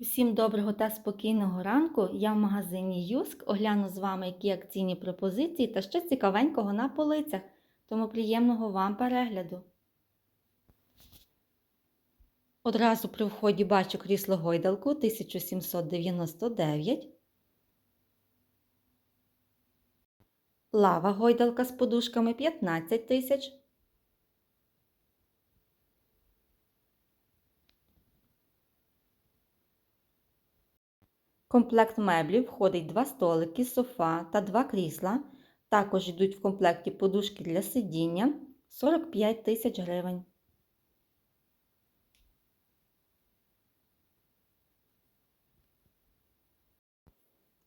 Всім доброго та спокійного ранку. Я в магазині Юск огляну з вами, які акційні пропозиції та що цікавенького на полицях. Тому приємного вам перегляду. Одразу при вході бачу крісло гойдалку 1799. Лава гойдалка з подушками 15 тисяч. Комплект меблів входить два столики, софа та два крісла. Також йдуть в комплекті подушки для сидіння 45 тисяч гривень.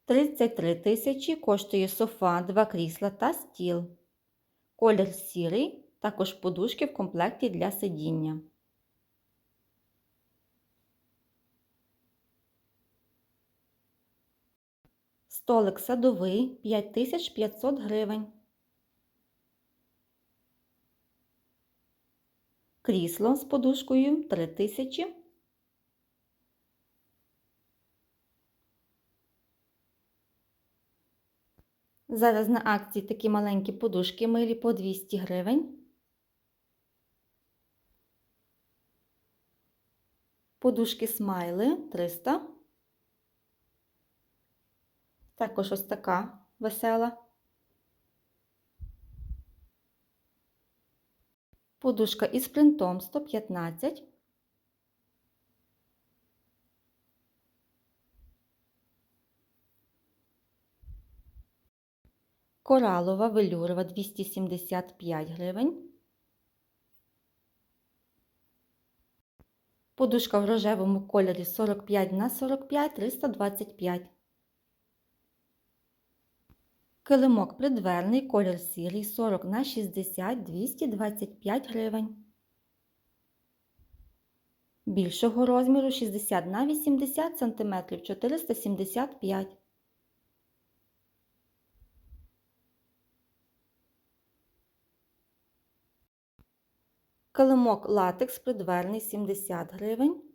Тридцять три тисячі коштує софа, два крісла та стіл. Колір сірий, також подушки в комплекті для сидіння. Столик садовий 5500 гривень. Крісло з подушкою 3000. Зараз на акції такі маленькі подушки милі по 200 гривень. Подушки смайли 300 також ось така весела. Подушка із принтом 115. Коралова велюрова 275 гривень. Подушка в рожевому кольорі 45 на 45 325 Килимок придверний, колір сірий 40 на 60 225 гривень. Більшого розміру 60 на 80 см 475 Килимок латекс придверний 70 гривень.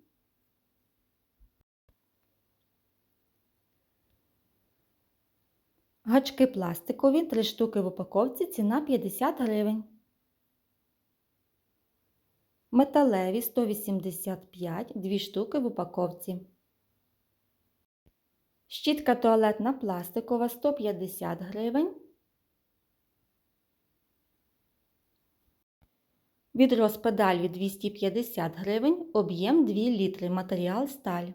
Гачки пластикові, 3 штуки в упаковці, ціна 50 гривень. Металеві 185, 2 штуки в упаковці. Щітка туалетна пластикова 150 гривень. Відро з педалью 250 гривень, об'єм 2 літри, матеріал сталь.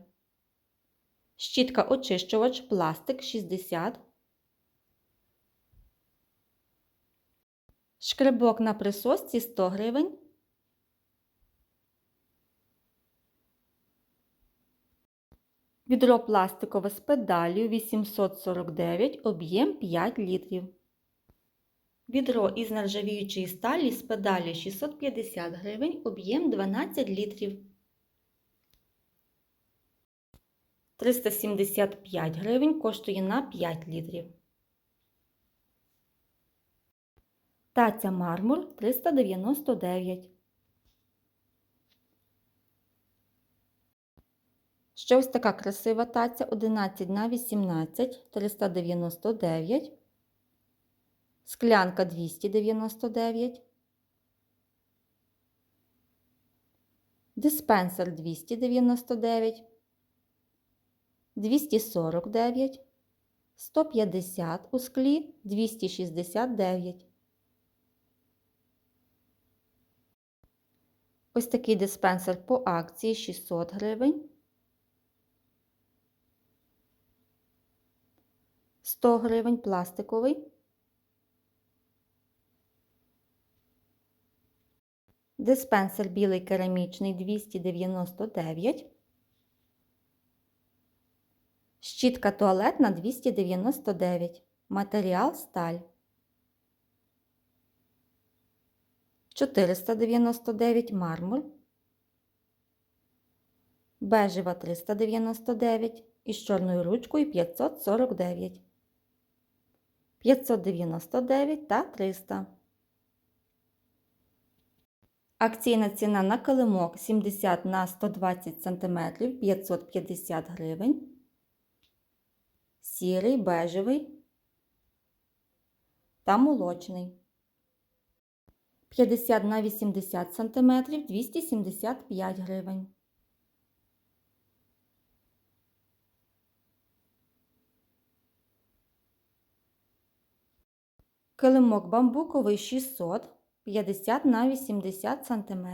Щітка очищувач пластик 60 Шкребок на присосці 100 гривень. Відро пластикове з педалью 849, об'єм 5 літрів. Відро із нержавіючої сталі з педаллю 650 гривень, об'єм 12 літрів. 375 гривень коштує на 5 літрів. Таця мармур 399. Ще ось така красива таця 11 на 18 399. Склянка 299. Диспенсер 299. 249. 150 у склі 269. Ось такий диспенсер по акції 600 гривень. 100 гривень пластиковий. Диспенсер білий керамічний 299. Щітка туалетна 299. Матеріал сталь. 499 мармур, бежева 399 із чорною ручкою 549, 599 та 300. Акційна ціна на килимок 70 на 120 см 550 гривень. Сірий, бежевий та молочний. 50 на 80 см 275 гривень. Килимок бамбуковий 600 50 на 80 см.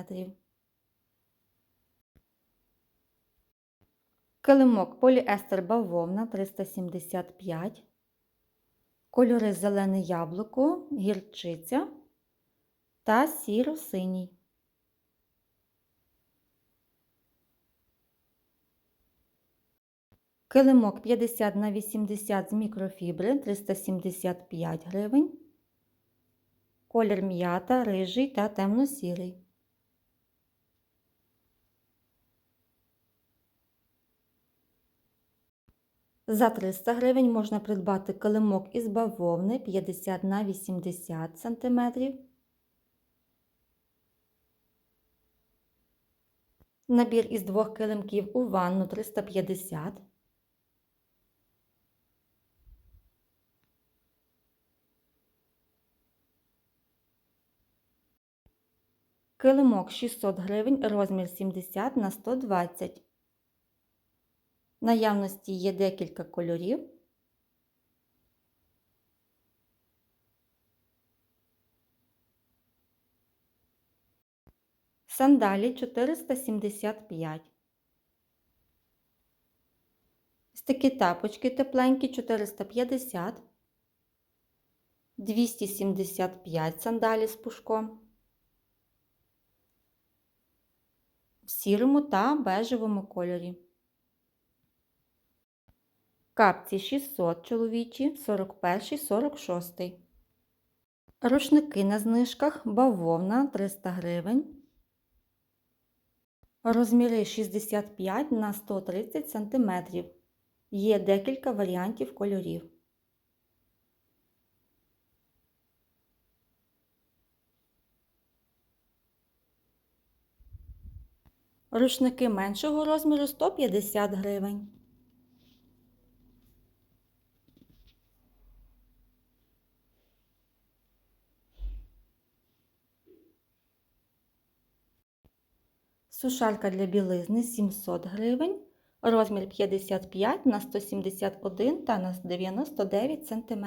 Килимок поліестер бавовна 375. Кольори зелене яблуко, гірчиця та сіро-синій. Килимок 50 на 80 з мікрофібри 375 гривень. Колір м'ята, рижий та темно-сірий. За 300 гривень можна придбати килимок із бавовни 50 на 80 см. Набір із двох килимків у ванну 350 Килимок 600 гривень, розмір 70 на 120. Наявності є декілька кольорів. Сандалі 475. Ось такі тапочки тепленькі 450. 275 сандалі з пушком. В сірому та бежевому кольорі. Капці 600 чоловічі, 41, 46. Рушники на знижках, бавовна 300 гривень. Розміри 65 на 130 см. Є декілька варіантів кольорів. Рушники меншого розміру 150 гривень. Сушарка для білизни 700 гривень, розмір 55 на 171 та на 99 см.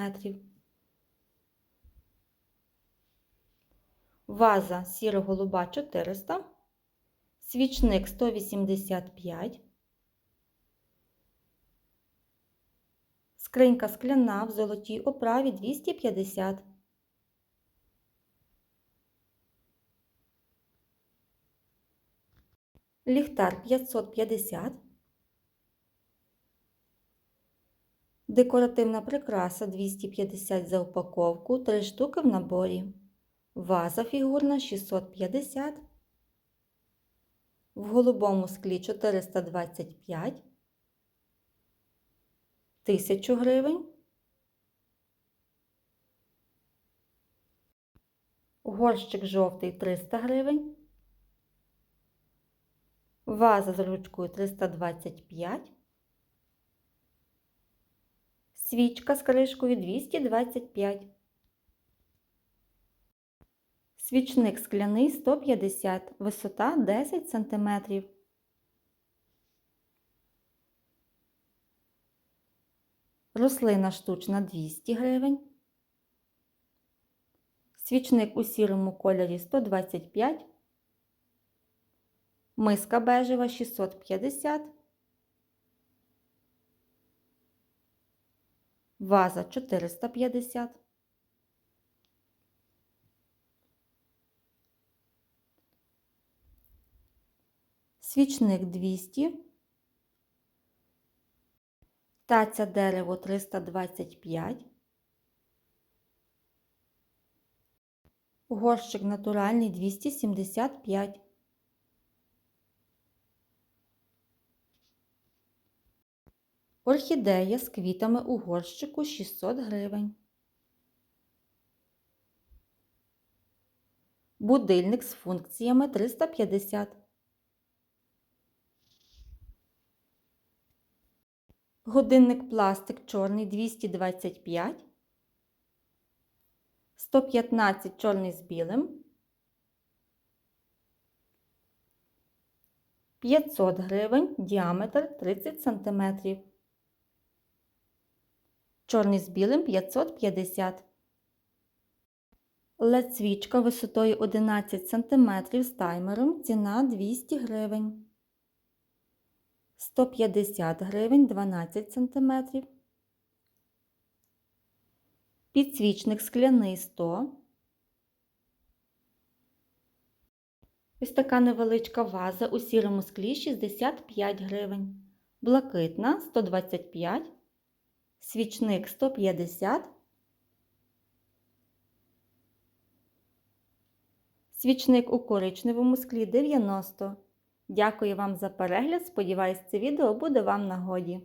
Ваза сіро-голуба 400, свічник 185, скринька скляна в золотій оправі 250 ліхтар 550, декоративна прикраса 250 за упаковку, 3 штуки в наборі, ваза фігурна 650, в голубому склі 425, 1000 гривень, горщик жовтий 300 гривень. Ваза з ручкою 325. Свічка з кришкою 225. Свічник скляний 150, висота 10 см. Рослина штучна 200 гривень. Свічник у сірому кольорі 125 Миска бежева 650. Ваза 450. Свічник 200. Таця дерево 325. Горщик натуральний 275. Орхідея з квітами у горщику 600 гривень. Будильник з функціями 350. Годинник пластик чорний 225. 115 чорний з білим. 500 гривень, діаметр 30 см. Чорний з білим 550 led свічка висотою 11 см з таймером. Ціна 200 гривень. 150 гривень 12 см. Підсвічник скляний 100 Ось така невеличка ваза у сірому склі 65 гривень. Блакитна 125, свічник 150, свічник у коричневому склі 90. Дякую вам за перегляд. Сподіваюсь, це відео буде вам нагоді.